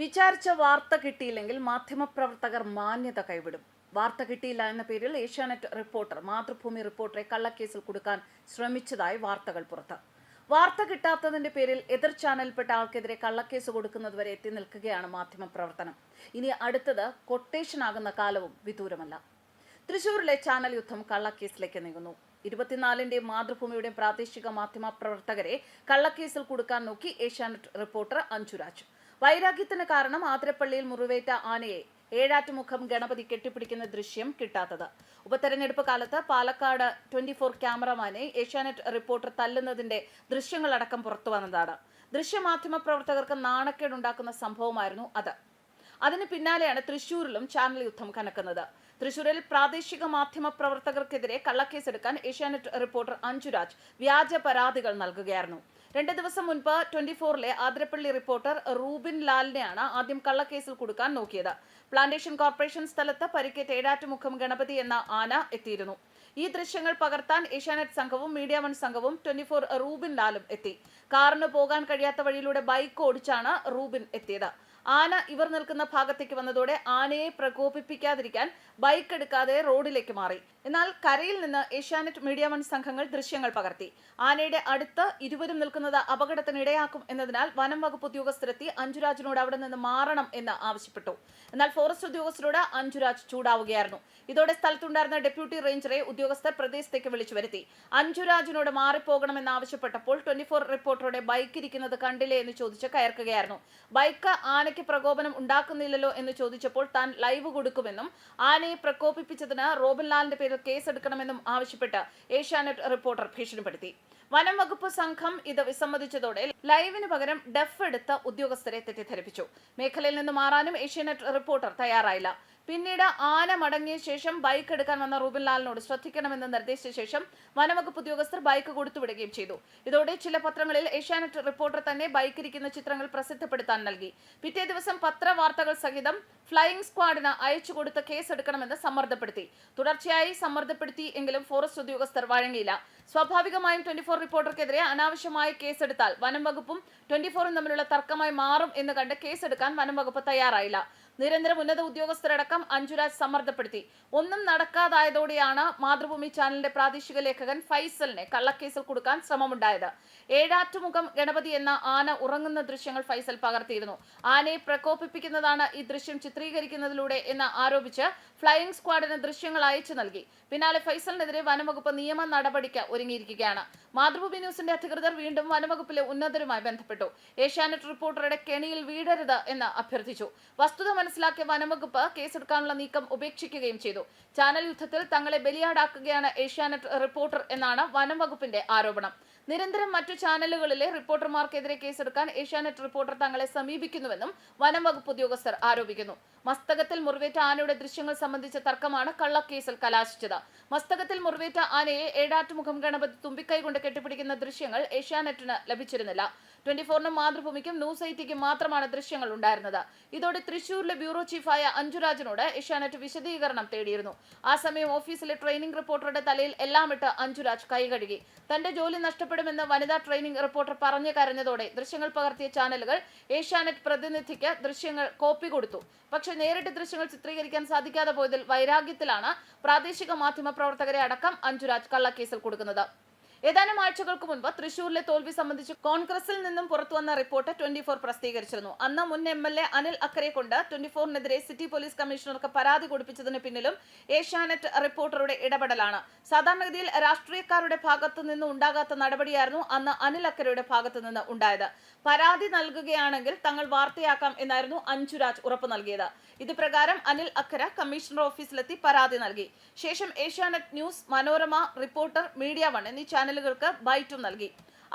വിചാരിച്ച വാർത്ത കിട്ടിയില്ലെങ്കിൽ മാധ്യമപ്രവർത്തകർ മാന്യത കൈവിടും. വാർത്ത കിട്ടിയില്ല എന്ന പേരിൽ ഏഷ്യാനെറ്റ് റിപ്പോർട്ടർ മാതൃഭൂമി റിപ്പോർട്ടറെ കള്ളക്കേസിൽ കൊടുക്കാൻ ശ്രമിച്ചതായി വാർത്തകൾ പുറത്ത്. വാർത്ത കിട്ടാത്തതിന്റെ പേരിൽ എതിർ ചാനലിൽപ്പെട്ട ആൾക്കെതിരെ കള്ളക്കേസ് കൊടുക്കുന്നതുവരെ എത്തി നിൽക്കുകയാണ് മാധ്യമപ്രവർത്തനം. ഇനി അടുത്തത് കൊട്ടേഷൻ ആകുന്ന കാലവും വിദൂരമല്ല. തൃശൂരിലെ ചാനൽ യുദ്ധം കള്ളക്കേസിലേക്ക് നീങ്ങുന്നു. ഇരുപത്തിനാലിന്റെയും മാതൃഭൂമിയുടെയും പ്രാദേശിക മാധ്യമ പ്രവർത്തകരെ കള്ളക്കേസിൽ കൊടുക്കാൻ നോക്കി ഏഷ്യാനെറ്റ് റിപ്പോർട്ടർ അഞ്ജുരാജ്. വൈരാഗ്യത്തിന് കാരണം ആതിരപ്പള്ളിയിൽ മുറിവേറ്റ ആനയെ ഏഴാറ്റുമുഖം ഗണപതി കെട്ടിപ്പിടിക്കുന്ന ദൃശ്യം കിട്ടാത്തത്. ഉപതെരഞ്ഞെടുപ്പ് കാലത്ത് പാലക്കാട് ട്വന്റി ഫോർ ക്യാമറമാനെ ഏഷ്യാനെറ്റ് റിപ്പോർട്ടർ തല്ലുന്നതിന്റെ ദൃശ്യങ്ങളടക്കം പുറത്തു വന്നതാണ്. ദൃശ്യമാധ്യമ പ്രവർത്തകർക്ക് നാണക്കേടുണ്ടാക്കുന്ന സംഭവമായിരുന്നു അത്. അതിന് പിന്നാലെയാണ് തൃശൂരിലും ചാനൽ യുദ്ധം കനക്കുന്നത്. തൃശൂരിൽ പ്രാദേശിക മാധ്യമ പ്രവർത്തകർക്കെതിരെ കള്ളക്കേസെടുക്കാൻ ഏഷ്യാനെറ്റ് റിപ്പോർട്ടർ അഞ്ജുരാജ് വ്യാജ പരാതികൾ നൽകുകയായിരുന്നു. രണ്ട് ദിവസം മുൻപ് ട്വന്റി ഫോറിലെ ആതിരപ്പള്ളി റിപ്പോർട്ടർ റൂബിൻ ലാലിനെയാണ് ആദ്യം കള്ളക്കേസിൽ കൊടുക്കാൻ നോക്കിയത്. പ്ലാന്റേഷൻ കോർപ്പറേഷൻ സ്ഥലത്ത് പരിക്കേറ്റ ഏടാറ്റുമുഖം ഗണപതി എന്ന ആന എത്തിയിരുന്നു. ഈ ദൃശ്യങ്ങൾ പകർത്താൻ ഏഷ്യാനെറ്റ് സംഘവും മീഡിയ വൺ സംഘവും ട്വന്റി ഫോർ റൂബിൻ ലാലും എത്തി. കാറിന് പോകാൻ കഴിയാത്ത വഴിയിലൂടെ ബൈക്ക് ഓടിച്ചാണ് റൂബിൻ എത്തിയത്. ആന ഇവർ നിൽക്കുന്ന ഭാഗത്തേക്ക് വന്നതോടെ ആനയെ പ്രകോപിപ്പിക്കാതിരിക്കാൻ ബൈക്ക് എടുക്കാതെ റോഡിലേക്ക് മാറി. എന്നാൽ കരയിൽ നിന്ന് ഏഷ്യാനെറ്റ് മീഡിയ വൺ സംഘങ്ങൾ ദൃശ്യങ്ങൾ പകർത്തി. ആനയുടെ അടുത്ത് ഇരുവരും നിൽക്കുന്നത് അപകടത്തിന് ഇടയാക്കും എന്നതിനാൽ വനം വകുപ്പ് ഉദ്യോഗസ്ഥരെത്തി അഞ്ജുരാജിനോട് അവിടെ നിന്ന് മാറണം എന്ന് ആവശ്യപ്പെട്ടു. എന്നാൽ ഫോറസ്റ്റ് ഉദ്യോഗസ്ഥരോട് അഞ്ജുരാജ് ചൂടാവുകയായിരുന്നു. ഇതോടെ സ്ഥലത്തുണ്ടായിരുന്ന ഡെപ്യൂട്ടി റേഞ്ചറെ ഉദ്യോഗസ്ഥർ പ്രദേശത്തേക്ക് വിളിച്ചു വരുത്തി. അഞ്ജുരാജിനോട് മാറിപ്പോകണമെന്ന് ആവശ്യപ്പെട്ടപ്പോൾ ട്വന്റി ഫോർ റിപ്പോർട്ടറുടെ ബൈക്ക് ഇരിക്കുന്നത് കണ്ടില്ലേ എന്ന് ചോദിച്ച് കയർക്കുകയായിരുന്നു. ബൈക്ക് ആനയ്ക്ക് പ്രകോപനം ഉണ്ടാക്കുന്നില്ലല്ലോ എന്ന് ചോദിച്ചപ്പോൾ താൻ ലൈവ് കൊടുക്കുമെന്നും ആനയെ പ്രകോപിപ്പിച്ചതിന് റോബൻലാലിന്റെ പേരിൽ കേസെടുക്കണമെന്നും ആവശ്യപ്പെട്ട് ഏഷ്യാനെറ്റ് റിപ്പോർട്ടർ ഭീഷണിപ്പെടുത്തി. വനം വകുപ്പ് സംഘം ഇത് വിസമ്മതിച്ചതോടെ ലൈവിന് പകരം ഡെഫ് എടുത്ത് ഉദ്യോഗസ്ഥരെ തെറ്റിദ്ധരിപ്പിച്ചു. മേഖലയിൽ നിന്ന് മാറാനും ഏഷ്യാനെറ്റ് റിപ്പോർട്ടർ തയ്യാറായില്ല. പിന്നീട് ആന മടങ്ങിയ ശേഷം ബൈക്ക് എടുക്കാൻ വന്ന റൂബിൻലാലിനോട് ശ്രദ്ധിക്കണമെന്ന് നിർദ്ദേശിച്ച ശേഷം വനവകുപ്പ് ഉദ്യോഗസ്ഥർ ബൈക്ക് കൊടുത്തുവിടുകയും ചെയ്തു. ഇതോടെ ചില പത്രങ്ങളിൽ ഏഷ്യാനെറ്റ് റിപ്പോർട്ടർ തന്നെ ബൈക്ക് ഇരിക്കുന്ന ചിത്രങ്ങൾ പ്രസിദ്ധപ്പെടുത്താൻ നൽകി. പിറ്റേ ദിവസം പത്രവാർത്തകൾ സഹിതം ഫ്ലൈയിംഗ് സ്ക്വാഡിന് അയച്ചു കൊടുത്ത് കേസെടുക്കണമെന്ന് സമ്മർദ്ദപ്പെടുത്തി. തുടർച്ചയായി സമ്മർദ്ദപ്പെടുത്തി എങ്കിലും ഫോറസ്റ്റ് ഉദ്യോഗസ്ഥർ വഴങ്ങിയില്ല. സ്വാഭാവികമായും ട്വന്റി ഫോർ റിപ്പോർട്ടർക്കെതിരെ അനാവശ്യമായി കേസെടുത്താൽ വനം വകുപ്പും ട്വന്റി ഫോറും തമ്മിലുള്ള തർക്കമായി മാറും എന്ന് കണ്ട് കേസെടുക്കാൻ വനം വകുപ്പ് തയ്യാറായില്ല. നിരന്തരം ഉന്നത ഉദ്യോഗസ്ഥരടക്കം അഞ്ജുരാജ് സമ്മർദ്ദപ്പെടുത്തി. ഒന്നും നടക്കാതായതോടെയാണ് മാതൃഭൂമി ചാനലിന്റെ പ്രാദേശിക ലേഖകൻ ഫൈസലിനെ കള്ളക്കേസിൽ കൊടുക്കാൻ ശ്രമമുണ്ടായത്. ഏഴാറ്റുമുഖം ഗണപതി എന്ന ആന ഉറങ്ങുന്ന ദൃശ്യങ്ങൾ ഫൈസൽ പകർത്തിയിരുന്നു. ആനയെ പ്രകോപിപ്പിക്കുന്നതാണ് ഈ ദൃശ്യം ചിത്രീകരിക്കുന്നതിലൂടെ എന്ന് ആരോപിച്ച് ഫ്ലൈയിംഗ് സ്ക്വാഡിന് ദൃശ്യങ്ങൾ അയച്ചു നൽകി. പിന്നാലെ ഫൈസലിനെതിരെ വനംവകുപ്പ് നിയമ നടപടിക്ക് ഒരുങ്ങിയിരിക്കുകയാണ്. മാതൃഭൂമി ന്യൂസിന്റെ അധികൃതർ വീണ്ടും വനംവകുപ്പിലെ ഉന്നതരുമായി ബന്ധപ്പെട്ടു. ഏഷ്യാനെറ്റ് റിപ്പോർട്ടറുടെ കെണിയിൽ വീടരുത് എന്ന് അഭ്യർത്ഥിച്ചു. വസ്തുത മനസ്സിലാക്കിയ വനംവകുപ്പ് കേസെടുക്കാനുള്ള നീക്കം ഉപേക്ഷിക്കുകയും ചെയ്തു. ചാനൽ യുദ്ധത്തിൽ തങ്ങളെ ബലിയാടാക്കുകയാണ് ഏഷ്യാനെറ്റ് റിപ്പോർട്ടർ എന്നാണ് വനംവകുപ്പിന്റെ ആരോപണം. നിരന്തരം മറ്റു ചാനലുകളിലെ റിപ്പോർട്ടർമാർക്കെതിരെ കേസെടുക്കാൻ ഏഷ്യാനെറ്റ് റിപ്പോർട്ടർ തങ്ങളെ സമീപിക്കുന്നുവെന്നും വനം വകുപ്പ് ഉദ്യോഗസ്ഥർ ആരോപിക്കുന്നു. മസ്തകത്തിൽ മുറിവേറ്റ ആനയുടെ ദൃശ്യങ്ങൾ സംബന്ധിച്ച തർക്കമാണ് കള്ളക്കേസിൽ കലാശിച്ചത്. മസ്തകത്തിൽ മുറിവേറ്റ ആനയെ ഏടാറ്റുമുഖം ഗണപതി തുമ്പിക്കൈ കൊണ്ട് കെട്ടിപ്പിടിക്കുന്ന ദൃശ്യങ്ങൾ ഏഷ്യാനെറ്റിന് ലഭിച്ചിരുന്നില്ല. ട്വന്റി ഫോറിനും മാതൃഭൂമിക്കും ന്യൂസ് എയ്റ്റിക്കും മാത്രമാണ് ദൃശ്യങ്ങൾ ഉണ്ടായിരുന്നത്. ഇതോടെ തൃശൂരിലെ ബ്യൂറോ ചീഫായ അഞ്ജുരാജിനോട് ഏഷ്യാനെറ്റ് വിശദീകരണം തേടിയിരുന്നു. ആ സമയം ഓഫീസിലെ ട്രെയിനിംഗ് റിപ്പോർട്ടറുടെ തലയിൽ എല്ലാം ഇട്ട് അഞ്ജുരാജ് കൈകഴുകി തന്റെ ജോലി നഷ്ടപ്പെടുമെന്ന് വനിതാ ട്രെയിനിംഗ് റിപ്പോർട്ടർ പറഞ്ഞു കരഞ്ഞതോടെ ദൃശ്യങ്ങൾ പകർത്തിയ ചാനലുകൾ ഏഷ്യാനെറ്റ് പ്രതിനിധിക്ക് ദൃശ്യങ്ങൾ കോപ്പി കൊടുത്തു. പക്ഷേ നേരിട്ട് ദൃശ്യങ്ങൾ ചിത്രീകരിക്കാൻ സാധിക്കാതെ പോയതിൽ വൈരാഗ്യത്തിലാണ് പ്രാദേശിക മാധ്യമ പ്രവർത്തകരെ അടക്കം അഞ്ജുരാജ് കള്ളക്കേസിൽ കൊടുക്കുന്നത്. ഏതാനും ആഴ്ചകൾക്ക് മുൻപ് തൃശൂരിലെ തോൽവി സംബന്ധിച്ച് കോൺഗ്രസിൽ നിന്നും പുറത്തുവന്ന റിപ്പോർട്ട് ട്വന്റി ഫോർ പ്രസിദ്ധീകരിച്ചിരുന്നു. അന്ന് മുൻ എം എൽ എ അനിൽ അക്കരെ കൊണ്ട് ട്വന്റി ഫോറിനെതിരെ സിറ്റി പോലീസ് കമ്മീഷണർക്ക് പരാതി കൊടുപ്പിച്ചതിന് പിന്നിലും ഏഷ്യാനെറ്റ് റിപ്പോർട്ടറുടെ ഇടപെടലാണ്. സാധാരണഗതിയിൽ രാഷ്ട്രീയക്കാരുടെ ഭാഗത്തു നിന്ന് ഉണ്ടാകാത്ത നടപടിയായിരുന്നു അന്ന് അനിൽ അക്കരയുടെ ഭാഗത്തു നിന്ന് ഉണ്ടായത്. പരാതി നൽകുകയാണെങ്കിൽ തങ്ങൾ വാർത്തയാക്കാം എന്നായിരുന്നു അഞ്ചുരാജ് ഉറപ്പു നൽകിയത്. ഇത് പ്രകാരം അനിൽ അക്കര കമ്മീഷണർ ഓഫീസിലെത്തി പരാതി നൽകി. ശേഷം Asianet news Manorama reporter media one എന്നീ ചാനലുകൾക്ക് ബൈറ്റും നൽകി.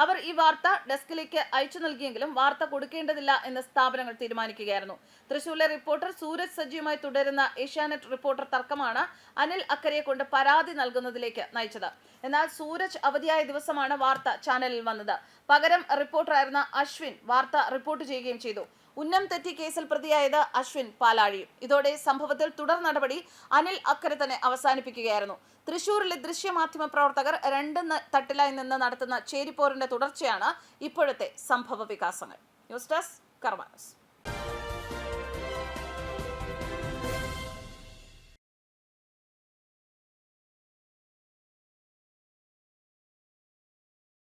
അവർ ഈ വാർത്ത ഡെസ്കിലേക്ക് അയച്ചു നൽകിയെങ്കിലും വാർത്ത കൊടുക്കേണ്ടതില്ല എന്ന് സ്ഥാപനങ്ങൾ തീരുമാനിക്കുകയായിരുന്നു. തൃശൂരിലെ റിപ്പോർട്ടർ സൂരജ് സജ്ജിയുമായി തുടരുന്ന ഏഷ്യാനെറ്റ് റിപ്പോർട്ടർ തർക്കമാണ് അനിൽ അക്കരയെ കൊണ്ട് പരാതി നൽകുന്നതിലേക്ക് നയിച്ചത്. എന്നാൽ സൂരജ് അവധിയായ ദിവസമാണ് വാർത്ത ചാനലിൽ വന്നത്. പകരം റിപ്പോർട്ടറായിരുന്ന അശ്വിൻ വാർത്ത റിപ്പോർട്ട് ചെയ്യുകയും ചെയ്തു. ഉന്നം തെറ്റി കേസിൽ പ്രതിയായത് അശ്വിൻ പാലാഴിയും ഇതോടെ സംഭവത്തിൽ തുടർ നടപടി അനിൽ അക്കരെ തന്നെ അവസാനിപ്പിക്കുകയായിരുന്നു. തൃശൂരിലെ ദൃശ്യമാധ്യമ പ്രവർത്തകർ രണ്ട് തട്ടിലായി നിന്ന് നടത്തുന്ന ചേരിപ്പോരിന്റെ തുടർച്ചയാണ് ഇപ്പോഴത്തെ സംഭവ വികാസങ്ങൾ. News desk കർമാനസ്